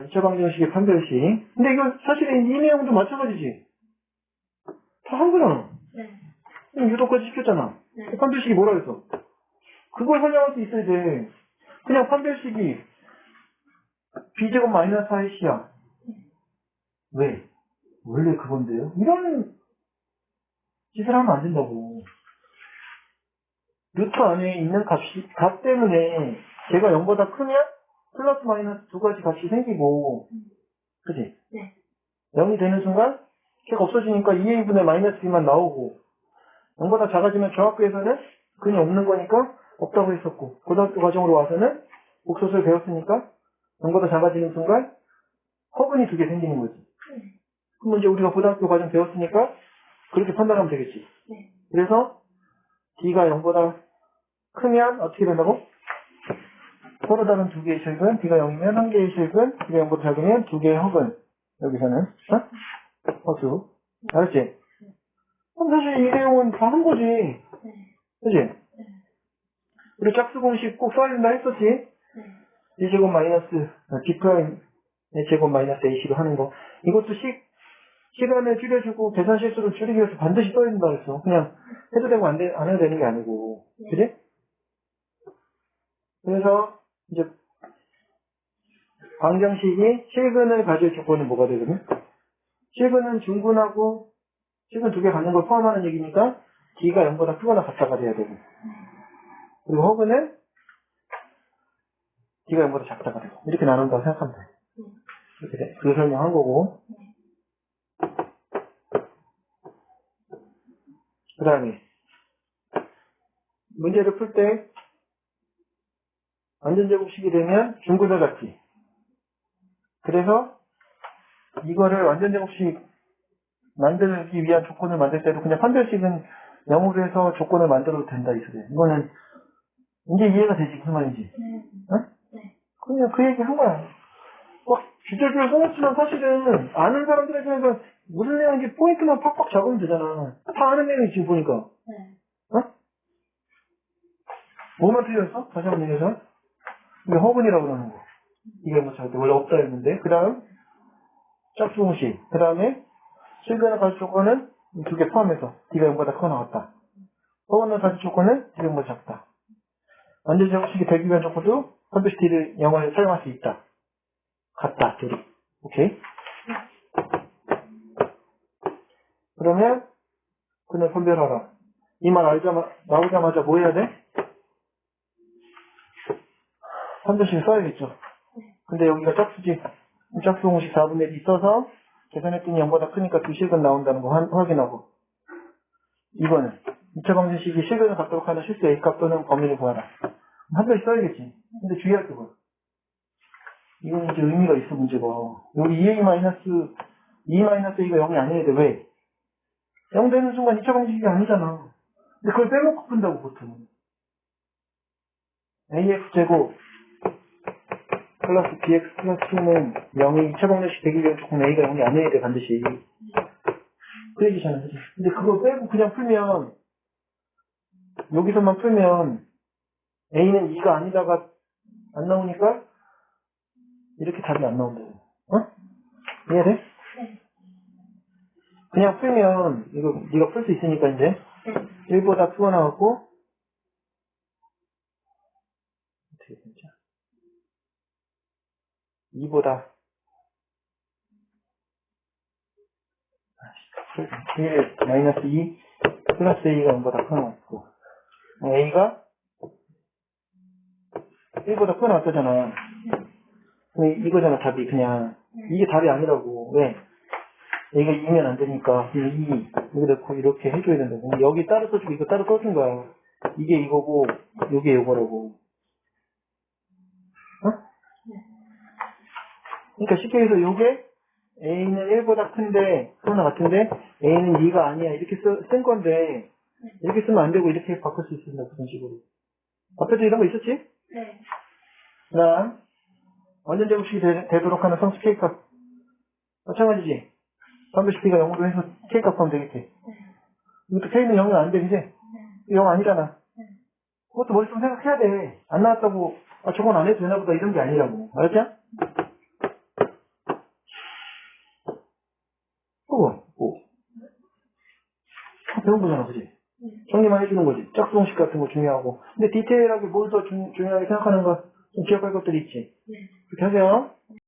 2차 방정식의 판별 식. 근데 이건 사실은 이 내용도 마찬가지지. 다 한 거잖아. 네. 유도까지 시켰잖아. 네. 판별식이 뭐라 했어? 그걸 설명할 수 있어야 돼. 그냥 판별식이 b제곱 마이너스 4이야. 왜? 원래 그건데요? 이런 짓을 하면 안 된다고. 루트 안에 있는 값이, 값 때문에 제가 0보다 크면 플러스 마이너스 두 가지 값이 생기고, 그지? 네. 0이 되는 순간 걔가 없어지니까 2a분의 마이너스 b만 나오고 0보다 작아지면 중학교에서는 근이 없는 거니까 없다고 했었고 고등학교 과정으로 와서는 옥소수를 배웠으니까 0보다 작아지는 순간 허근이 두 개 생기는 거지. 그럼 이제 우리가 고등학교 과정 배웠으니까 그렇게 판단하면 되겠지. 네. 그래서 d가 0보다 크면 어떻게 된다고? 서로 다른 두 개의 실근, d가 0이면 한 개의 실근, d가 0보다 작으면 두 개의 허근. 여기서는, 어? 허수. 알았지? 그럼 사실 이 내용은 다 한 거지. 네. 그지? 우리 짝수 공식 꼭 써야 된다 했었지? 네. 1제곱 마이너스, 어, d 프라임, 제곱 마이너스 ac로 하는 거. 이것도 시, 시간을 줄여주고 계산 실수를 줄이기 위해서 반드시 써야 된다 그랬어. 그냥 해도 되고 안, 돼, 안 해도 되는 게 아니고. 네. 그지? 그래서 이제 방정식이 실근을 가질 조건은 뭐가 되거든? 실근은 중근하고 실근 두 개 갖는 걸 포함하는 얘기니까 d가 0보다 크거나 같다가 돼야 되고 그리고 허근은 d가 0보다 작다가 되고 이렇게 나눈다고 생각하면 돼. 이렇게 돼. 그 설명한 거고 그 다음에 문제를 풀 때 완전제곱식이 되면 중근을 갖지. 그래서 이거를 완전제곱식 만들기 위한 조건을 만들 때도 그냥 판별식은 0으로 해서 조건을 만들어도 된다 이 소리야. 이거는 이제 이해가 되지 무슨 말인지. 네. 그냥 그 얘기 한 거야. 막 주절주절 써놓지만 사실은 아는 사람들 입장에서 무슨 내용인지 포인트만 팍팍 적으면 되잖아. 다 아는 내용이 지금 보니까. 네. 뭐만 틀렸어? 다시 한번 얘기해서. 이게 허근이라고 그러는 거. 이게 뭐 절대 원래 없다 했는데. 그 다음, 짝수공식. 그 다음에, 실근을 가질 조건은 이두개 포함해서 0보다 크거 나왔다. 허근을 가질 조건은 D가 0보다 작다. 완전 제곱식이 되기 위한 조건도 컴퓨터 D를 0을 사용할 수 있다. 같다, 둘이. 오케이? 그러면, 그냥 선별하라. 이 말 알자마, 나오자마자 뭐 해야 돼? 판별식 써야겠죠. 근데 여기가 짝수지. 짝수 공식 4분의 1 있어서 계산했더니 0보다 크니까 두 실근 나온다는 거 확- 확인하고. 이거는 2차 방정식이 실근을 갖도록 하는 실수 A값 또는 범위를 구하라. 판별식 써야겠지. 근데 주의할 게 뭐야? 이건 이제 의미가 있어 문제가. 여기 2A 마이너스 2 마이너스 A가 0이 아니어야 돼. 왜? 0 되는 순간 2차 방정식이 아니잖아. 근데 그걸 빼먹고 푼다고 보통. AF제곱 플러스 bx 플러스 2는 0이 2차 방정식 되기 위한 조건 a가 0이 아니어야 돼 반드시 그 얘기잖아 그지 근데 그거 빼고 그냥 풀면 여기서만 풀면 a는 2가 아니다가 안 나오니까 이렇게 답이 안 나온다고 어? 이해돼? 네. 그냥 풀면 이거 네가 풀 수 있으니까 이제 네. 1보다 크거 나왔고 어떻게 되죠? 2보다. 1 마이너스 2 플러스 a가 0보다 크거 나왔고 a가 1보다 크거 나왔잖아. 그럼 이거잖아 답이. 그냥. 이게 답이 아니라고. 왜? 얘가 2면 안 되니까 2 여기 넣고 이렇게 해줘야 된다고. 여기 따로 써주고 이거 따로 써준 거야. 이게 이거고 이게 이거라고 어? 그러니까 쉽게 해서 요게 A는 1보다 큰데 그거나 같은데 A는 2가 아니야 이렇게 쓰, 쓴 건데 이렇게 쓰면 안 되고 이렇게 바꿀 수 있습니다 그런 식으로 앞에도 이런 거 있었지? 네. 그 다음 완전 제곱식이 되, 도록 하는 성수 K값 마찬가지지 반드시 P가 0으로 해서 K값 하면 되겠지 이것도 K는 0이 안 돼, 이제? 0 아니잖아. 그것도 머릿속에 생각해야 돼. 안 나왔다고, 아, 저건 안 해도 되나 보다, 이런 게 아니라고. 알았죠? 배운 그지? 네. 정리만 해주는 거지. 짝수공식 같은 거 중요하고. 근데 디테일하게 뭘 더 중요하게 생각하는가 좀 기억할 것들이 있지. 네. 그렇게 하세요.